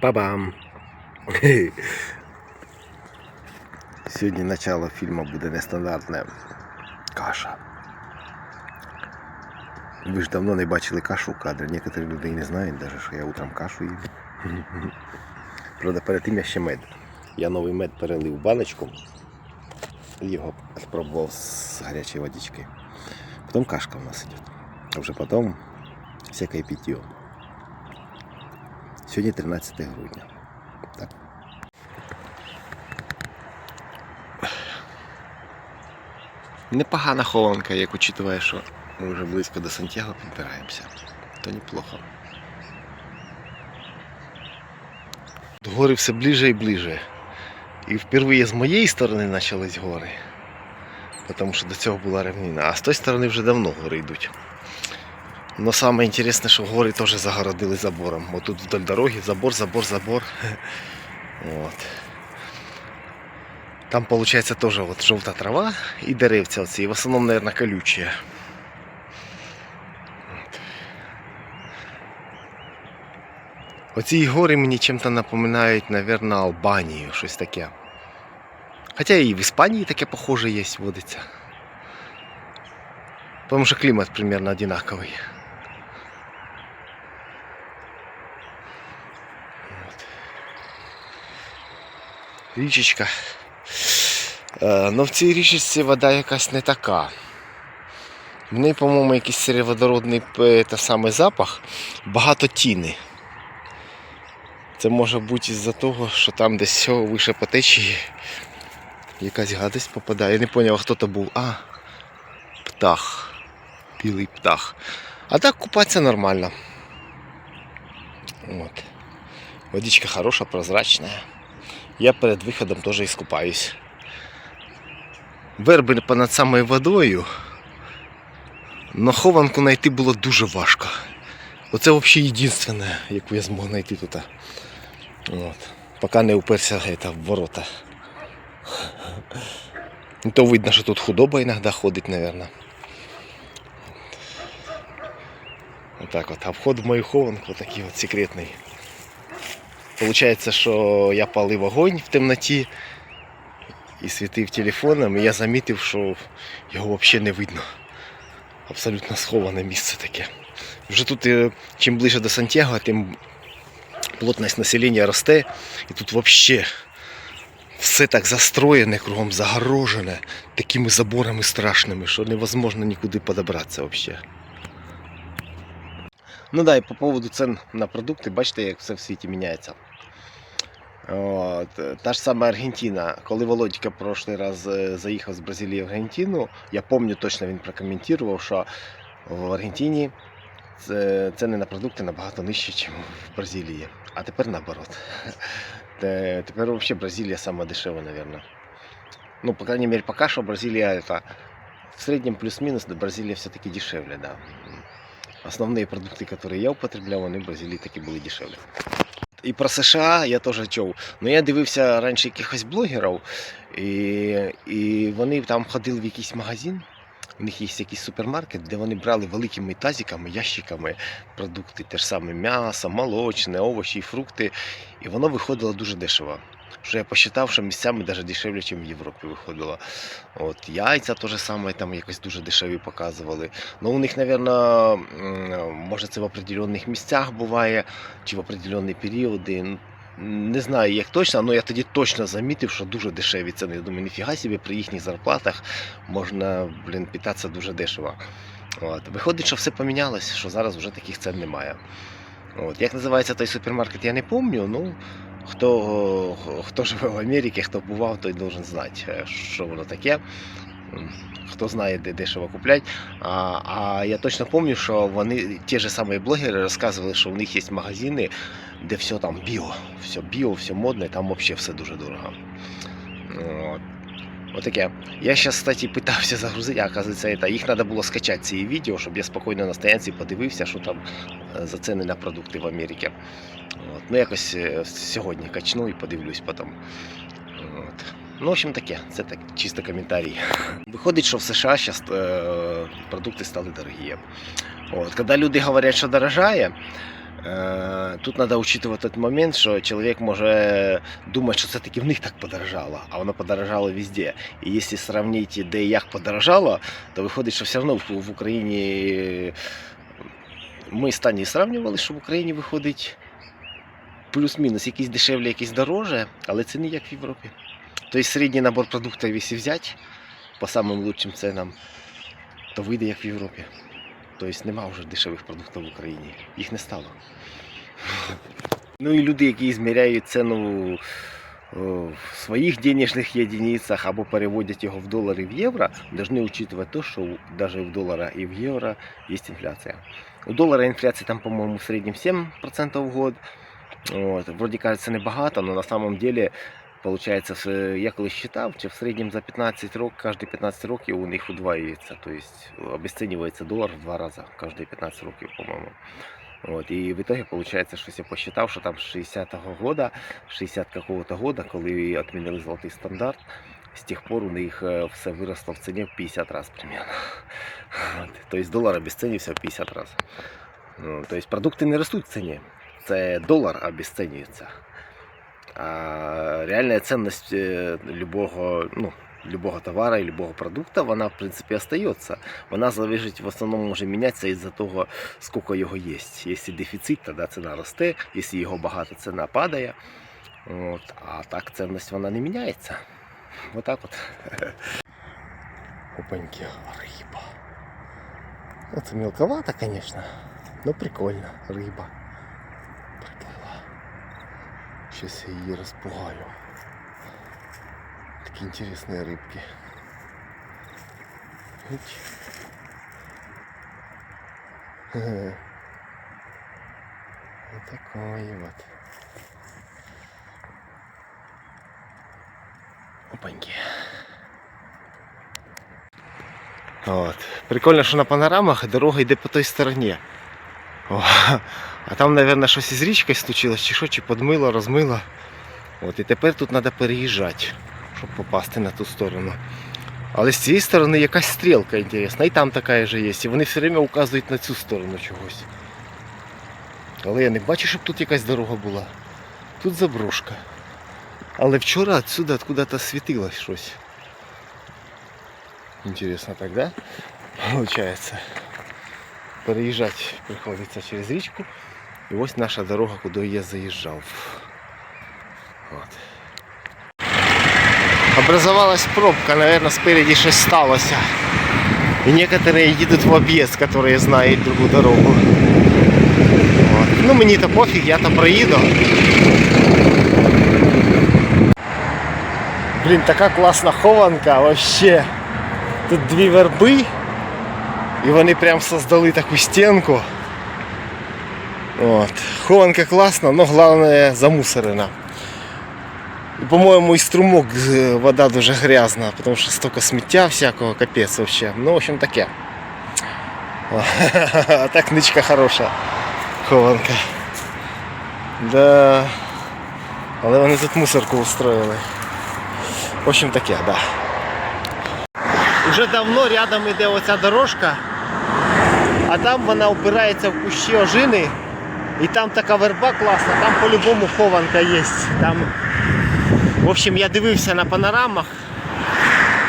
Па-бам! Сьогодні начало фільму буде нестандартне каша. Ви ж давно не бачили кашу в кадрі. Некоторі люди не знають навіть, що я утром кашу їм. Правда, перед тим я ще мед. Я новий мед перелив баночку. Його спробував з гарячої водички. Потім кашка у нас йде. А вже потім всяке питье. Сьогодні 13 грудня. Так. Непогана хованка, як учитывая, що ми вже близько до Сантьяго підбираємося. То неплохо. Гори все ближе і ближе. І впервые з моєї сторони почались гори. Тому що до цього була рівнина. А з тої сторони вже давно гори йдуть. Но самое интересное, что горы тоже загородили забором. Вот тут вдоль дороги забор, забор, забор. Вот. Там получается тоже вот желтая трава и деревця оці. І в основном, наверное, колючие. От. Оці гори мені чим-то напоминають, наверное, Албанію, щось таке. Хоча і в Іспанії таке похоже є, водиться. Потому что климат примерно одинаковый. Річечка. Е, ну в цій річечці вода якась не така. В неї, по-моєму, якийсь сероводородний е, та самий запах, багато тіни. Це може бути із-за того, що там десь вище по течії якась гадость попадає. Я не зрозумів, хто то був. А, птах. Білий птах. А так купатися нормально. Вот. Водичка хороша, прозрачная. Я перед виходом теж іскупаюсь. Верби понад самою водою. Но хованку знайти було дуже важко. Оце взагалі єдине, яку я змог знайти тут. От. Поки не уперся в ворота. Ну, То видно, що тут худоба іноді ходить, наверное. Отак от. А вход в мою хованку такий от секретний. Получається, що я палив огонь в темноті і світив телефоном, і я замітив, що його взагалі не видно. Абсолютно сховане місце таке. Вже тут е, чим ближче до Сантьяго, тим плотність населення росте, і тут взагалі все так застроєне, кругом загорожене такими заборами страшними, що невозможно нікуди подобратися взагалі. Ну да, і по поводу цен на продукти, бачите, як все в світі міняється. От, е, та ж сама Аргентина. Коли Володька прошлий раз е, заїхав з Бразилії в Аргентину, я пам'ятаю точно він прокоментував, що в Аргентині це- ціни на продукти набагато нижчі, ніж в Бразилії. А тепер наоборот. Те- Тепер взагалі Бразилія сама дешева, мабуть. Ну, по крайней мере, пока что Бразилия это в среднем плюс-минус, да, Бразилия все-таки дешевле, да. Основные продукты, которые я употребляв, вони в Бразилії таки були дешевле. І про США я теж чув. Ну я дивився раніше якихось блогерів, і, і вони там ходили в якийсь магазин. У них є якийсь супермаркет, де вони брали великими тазиками, ящиками продукти, те ж саме м'ясо, молочне, овочі, фрукти. І воно виходило дуже дешево. Що я посчитав, що місцями навіть дешевле, ніж в Європі виходило. От, яйця теж саме там якось дуже дешеві показували. Ну, у них, мабуть, може це в определенних місцях буває, чи в определенні періоди. Не знаю, як точно, але я тоді точно замітив, що дуже дешеві ціни. Я думаю, ніфіга собі при їхніх зарплатах можна блін, питатися дуже дешево. От. Виходить, що все помінялось, що зараз вже таких цін немає. От. Як називається той супермаркет, я не пам'ятаю. Ну, хто, хто живе в Америці, хто бував, той должен знати, е, що воно таке. Хто знає, де дешево куплять. А, а я точно пам'ятаю, що вони, ті ж самі блогери, розказували, що в них є магазини, де все там біо, все біо, все модне, там взагалі все дуже дорого. От. Отаке. Я зараз, кстати, питався загрузити, а оказується, это, їх треба було скачати ці відео, щоб я спокійно на стоянці подивився, що там е, за ціни на продукти в Америці. От. Ну, якось е, сьогодні качну і подивлюсь потім. От. Ну, в общем, таке, це так чисто коментарій. Виходить, що в США зараз е, продукти стали дорогі. От. Коли люди говорять, що дорожає, Тут треба учитувати той момент, що чоловік може думати, що це таки в них так подорожало, а воно подорожало везде. І якщо сравнити, де і як подорожало, то виходить, що все одно в, Україні ми з Тані сравнювали, що в Україні виходить плюс-мінус, якісь дешевле, якісь дороже, але це не як в Європі. Тобто середній набор продуктів, якщо взяти по самим лучшим ценам, то вийде як в Європі. Тобто нема вже дешевих продуктів в Україні. Їх не стало. Ну і люди, які зміряють ціну в своїх денежних єдиницях або переводять його в долари в євро, повинні учитувати те, що навіть в долара і в євро є інфляція. У долара інфляція там, по-моєму, в середньому 7% в год. От. Вроді кажеться небагато, але на самом деле Получається, я колись читав, чи в середньому за 15 років, кожні 15 років у них удваюється, тобто обесцінюється долар в два рази кожні 15 років, по-моєму. От, і в итоге получается, що я посчитав, що там з 60-го года, 60 какого-то года, коли відмінили золотий стандарт, з тих пор у них е, все виросло в ціні в 50 разів примерно. От, тобто долар обесцінився в 50 разів. Ну, тобто продукти не ростуть в ціні, це долар обесцінюється. А реальная ценность э, любого, ну, любого товара и любого продукта, вона, в принципе, остается. Вона залежить в основному може мінятися із-за того, скільки його є. Якщо дефіцит, тоді ціна росте, якщо його багато, ціна падає. От. А так цінність вона не міняється. Вот так от. Опаньки, риба. Ну, Це мелковато, конечно, но прикольно, риба. Сейчас я її розпугаю. Такі інтересні рибки. Вот такой вот. Опаньки. От. Прикольно, що на панорамах дорога йде по той стороні. О, а там, мабуть, щось із річкою случилось, чи що, чи подмило, розмило. От, і тепер тут треба переїжджати, щоб попасти на ту сторону. Але з цієї сторони якась стрілка інтересна, і там така же є. І вони все время указують на цю сторону чогось. Але я не бачу, щоб тут якась дорога була. Тут заброшка. Але вчора отсюда откуда-то світилось щось. Интересно тогда получается переїжджати приходиться через річку. І ось наша дорога, куди я заїжджав. От. Образовалась пробка, наверное, спереди щось сталося. І некоторые їдуть в об'їзд, которые знають другу дорогу. От. Ну мені то пофіг, я то проїду. Блін, така класна хованка вообще. Тут дві верби, і вони прям создали таку стінку. От. Хованка класна, але головне замусорена. По-моєму, і струмок е, вода дуже грязна, тому що стільки сміття всякого, капець вообще. Ну, в общем, таке. А так ничка хороша. Хованка. Да. Але вони тут мусорку устроїли. В общем, таке, да. Уже давно рядом іде оця дорожка, а там вона опирається в кущі ожини. І там така верба класна, там по-любому хованка є. Там, в общем, я дивився на панорамах,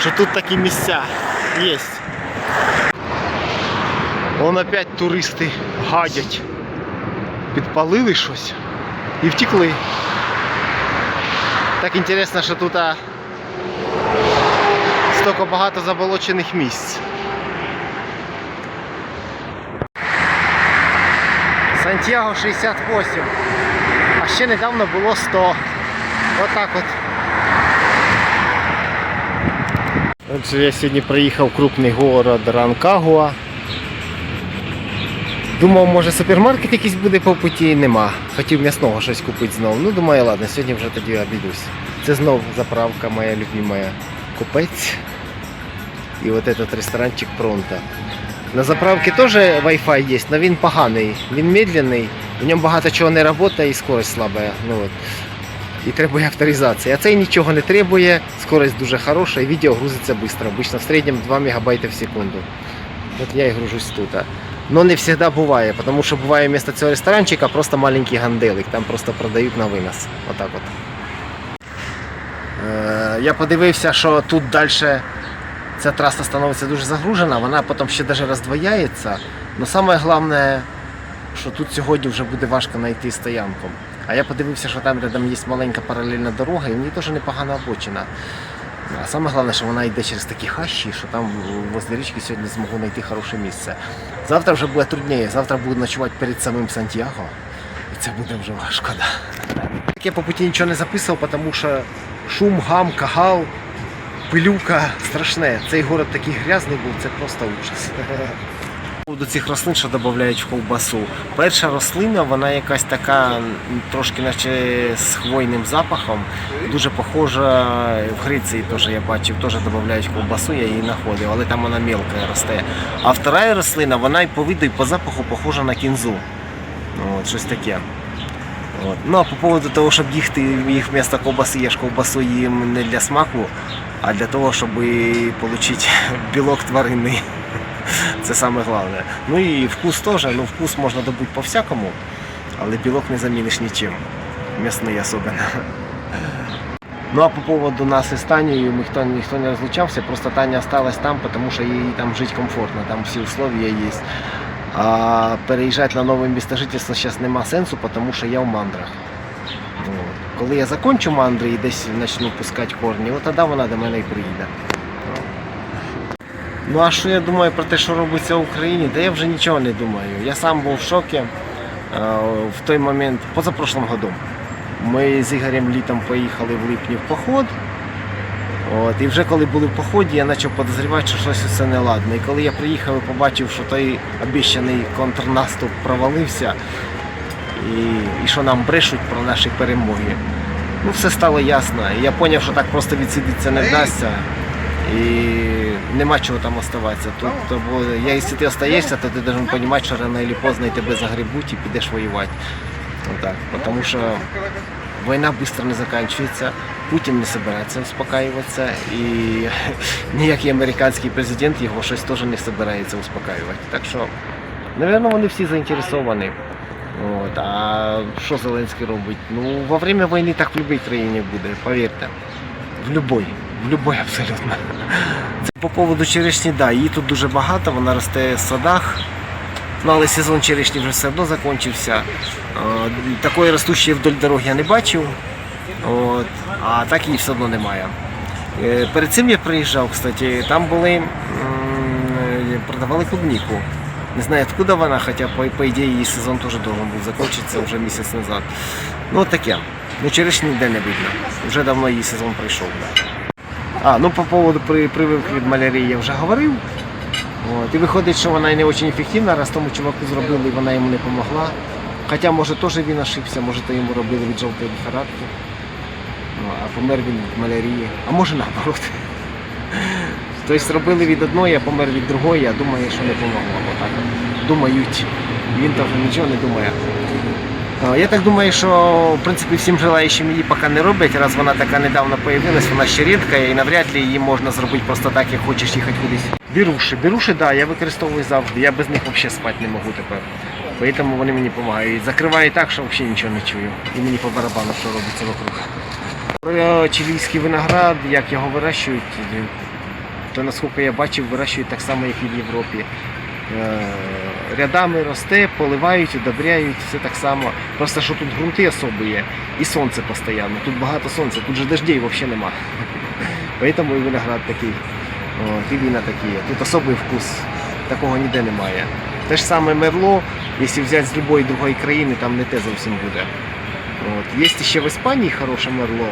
що тут такі місця є. Вон опять туристи гадять. Підпалили щось і втекли. Так інтересно, що тут а, стільки багато заболочених місць. Сантьяго 68. А ще недавно було 100. Отак от. Отже, я сьогодні приїхав в крупний город Ранкагуа. Думав, може супермаркет якийсь буде по путі, нема. Хотів м'ясного щось купити знову. Ну, думаю, ладно, сьогодні вже тоді обійдусь. Це знов заправка моя любимая. Купець. І от этот ресторанчик Пронто. На заправці теж Wi-Fi є, але він поганий, він медленний, в ньому багато чого не працює і скорость слаба. Ну, от. І требує авторизації. А цей нічого не требує, скорость дуже хороша і відео грузиться швидко. В середньому 2 МБ в секунду. От я і гружусь тут. Но не завжди буває, тому що буває вместо цього ресторанчика просто маленький ганделик, там просто продають на винос. Отак от. Е, я подивився, що тут далі ця траса становиться дуже загружена, вона потім ще навіть роздвояється. Але саме головне, що тут сьогодні вже буде важко знайти стоянку. А я подивився, що там рядом є маленька паралельна дорога, і в ній теж непогана обочина. А саме головне, що вона йде через такі хащі, що там возле річки сьогодні змогу знайти хороше місце. Завтра вже буде трудніше, завтра буду ночувати перед самим Сантьяго. І це буде вже важко. Да. Я по путі нічого не записував, тому що шум, гам, кагал, пилюка страшне. Цей город такий грязний був, це просто ужас. До цих рослин, що додають в ковбасу. Перша рослина, вона якась така трошки наче з хвойним запахом. Дуже похожа в Греції теж я бачив, теж додають в ковбасу, я її знаходив, але там вона мелка росте. А втора рослина, вона і по виду, і по запаху похожа на кінзу. От, щось таке. От. Ну а по поводу того, щоб їхати їх вместо ковбаси, я ж ковбасу їм не для смаку, а для того, щоб отримати білок тваринний. Це саме головне. Ну і вкус теж, ну вкус можна добути по-всякому, але білок не заміниш нічим. М'ясний особливо. Ну а по поводу нас із Танією ніхто, ніхто не розлучався, просто Таня осталась там, тому що їй там жити комфортно, там всі условия є. А переїжджати на нове місце жительства зараз нема сенсу, тому що я в мандрах. От. Коли я закінчу мандри і десь почну пускати корні, от тоді вона до мене і приїде. Ну а що я думаю про те, що робиться в Україні? Та я вже нічого не думаю. Я сам був в шокі е, в той момент, позапрошлом году. Ми з Ігорем літом поїхали в липні в поход. От, і вже коли були в поході, я почав підозрювати, що щось це неладно. І коли я приїхав і побачив, що той обіцяний контрнаступ провалився, і, і що нам брешуть про наші перемоги. Ну, все стало ясно. І я зрозумів, що так просто відсидіться не вдасться. І нема чого там оставатися. Тут, то, бо, я, якщо ти остаєшся, то ти повинен розуміти, що рано чи поздно і тебе загребуть і підеш воювати. Отак. Тому що війна швидко не закінчується, Путін не збирається успокаюватися, і ніякий американський президент його щось теж не збирається успокаювати. Так що, мабуть, вони всі заінтересовані. От, а що Зеленський робить? Ну, во время війни так в будь-якій країні буде, повірте. В любой, в любой абсолютно. Це по поводу черешні, да, її тут дуже багато, вона росте в садах. Ну, але сезон черешні вже все одно закінчився. Е, Такої ростущої вдоль дороги я не бачив. От, а так її все одно немає. Е, Перед цим я приїжджав, кстати, там були, е, продавали клубніку. Не знаю, откуда вона, хоча по, по ідеї її сезон теж должен був закінчитися вже місяць назад. Ну таке. Ну черешні ніде не видно. Вже давно її сезон прийшов. А, ну по поводу при, прививки від малярії я вже говорив. От, і виходить, що вона не дуже ефективна, раз тому чуваку зробили, і вона йому не допомогла. Хоча, може, теж він ошибся, може, то йому робили від жовтої лихорадки. Ну, а помер він від малярії. А може наоборот. Тобто зробили від одної, а помер від другої, а думає, що не помогло. Отак. от. Думають. Він теж нічого не думає. Я так думаю, що в принципі всім желаючим її поки не роблять, раз вона така недавно появилась, вона ще рідка і навряд ли її можна зробити просто так, як хочеш їхати кудись. Біруші, біруші, да, я використовую завжди. Я без них взагалі спати не можу тепер. Тому вони мені допомагають. Закриваю так, що взагалі нічого не чую. І мені по барабану, що робиться вокруг. Про чилійський виноград, як його вирощують, то наскільки я бачив, вирощують так само, як і в Європі. Е, Рядами росте, поливають, удобряють, все так само. Просто що тут ґрунти особі є і сонце постійно. Тут багато сонця, тут же дождей взагалі нема. Тому і виноград такий. І вина такі. Тут особий вкус. Такого ніде немає. Те ж саме мерло, якщо взяти з будь-якої другої країни, там не те зовсім буде. От. Є ще в Іспанії хороше мерло,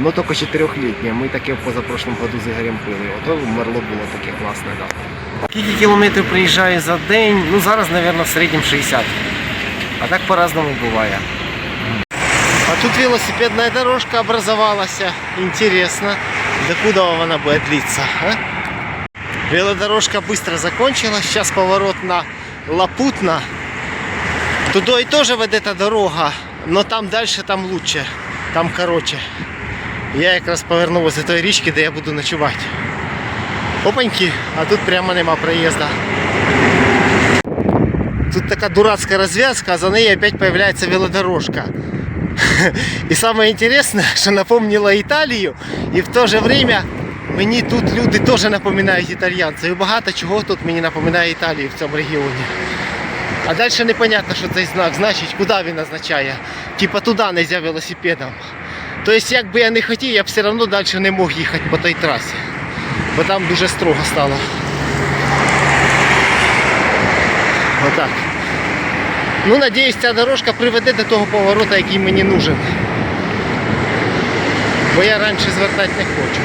але тільки чотирьохлітнє. Ми таке позапрошлому году з Ігорем пили. Ото мерло було таке класне. Да. Скільки кілометрів приїжджає за день? Ну зараз, мабуть, в середньому 60. А так по-разному буває. А тут велосипедная дорожка образовалась. Интересно, докуда она будет длиться. А? Велодорожка быстро закончилась. Сейчас поворот на Лапутна. Туда и тоже ведет эта дорога, но там дальше там лучше. Там короче. Я якраз повернув з тої річки, де я буду ночувати. Опаньки, а тут прямо нема проїзду. Тут така дурацька розв'язка, а за нею опять появляється велодорожка. І саме інтересне, що напомнила Італію, і в то же время мені тут люди теж напоминають італьянців. І багато чого тут мені напоминає Італію в цьому регіоні. А далі непонятно, що цей знак значить, куди він означає. Типа туди не можна велосипедом. Тобто, як би я не хотів, я б все одно далі не мог їхати по той трасі. Бо там дуже строго стало. Отак. Ну, надіюсь, ця дорожка приведе до того повороту, який мені нужен. Бо я раніше звертати не хочу.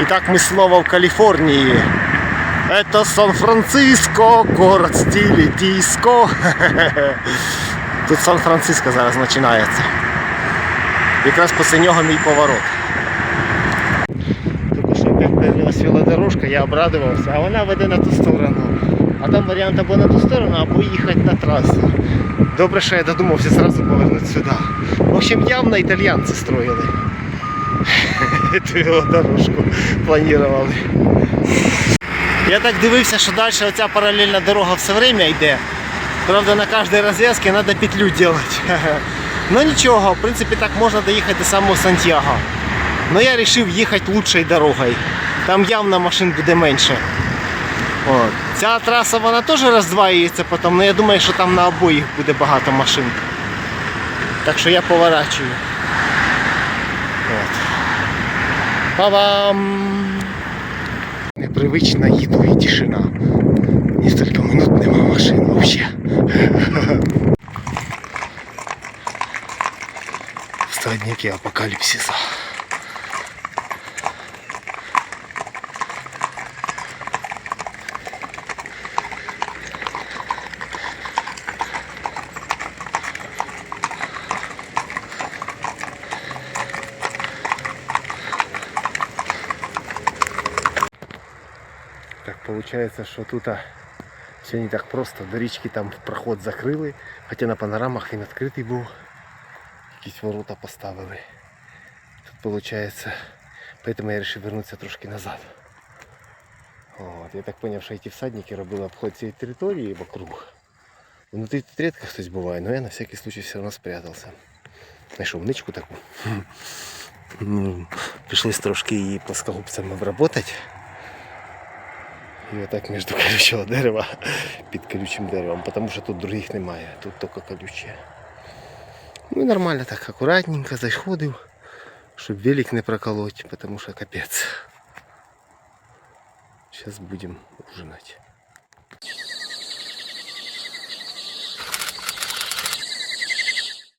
І так ми снова в Каліфорнії. Это Сан-Франциско, город стилі диско. Тут Сан-Франциско зараз починається. Якраз після нього мій поворот. Тільки що опять велодорожка, я обрадувався, а вона веде на ту сторону. А там варіант або на ту сторону, або їхати на трасу. Добре, що я додумався зразу повернути сюди. В общем, явно італійці строїли. Цю велодорожку планували. Я так дивився, що далі оця паралельна дорога все время йде. Правда, на кожній розв'язці треба петлю робити. Ну нічого, в принципі, так можна доїхати до самого Сантьяго. Но я вирішив їхати лучшою дорогою. Там явно машин буде менше. От. Ця траса вона теж роздваюється потім, але я думаю, що там на обоїх буде багато машин. Так що я поворачую. От. Па-бам! Непривично їду і тишина. Несколько минут нема машин вообще. Всадники апокаліпсиса. Так получается, что тут а, все не так просто. До річки там проход закрили, хоча на панорамах він відкритий був. Якісь ворота поставили. Тут получается, поэтому я вирішив вернутися трошки назад. От, я так зрозумів, що ці всадники робили обход цієї території вокруг. Внутрі тут рідко хтось буває, але я на всякий случай все одно спрятався. Знайшов ничку таку. Ну, Прийшлось трошки її плоскогубцями обработати. І отак між колючого дерева під колючим деревом, тому що тут других немає, тут тільки колюче. Ну і нормально так, акуратненько заходив, щоб велик не проколоть, тому що капець. Зараз будемо ужинати.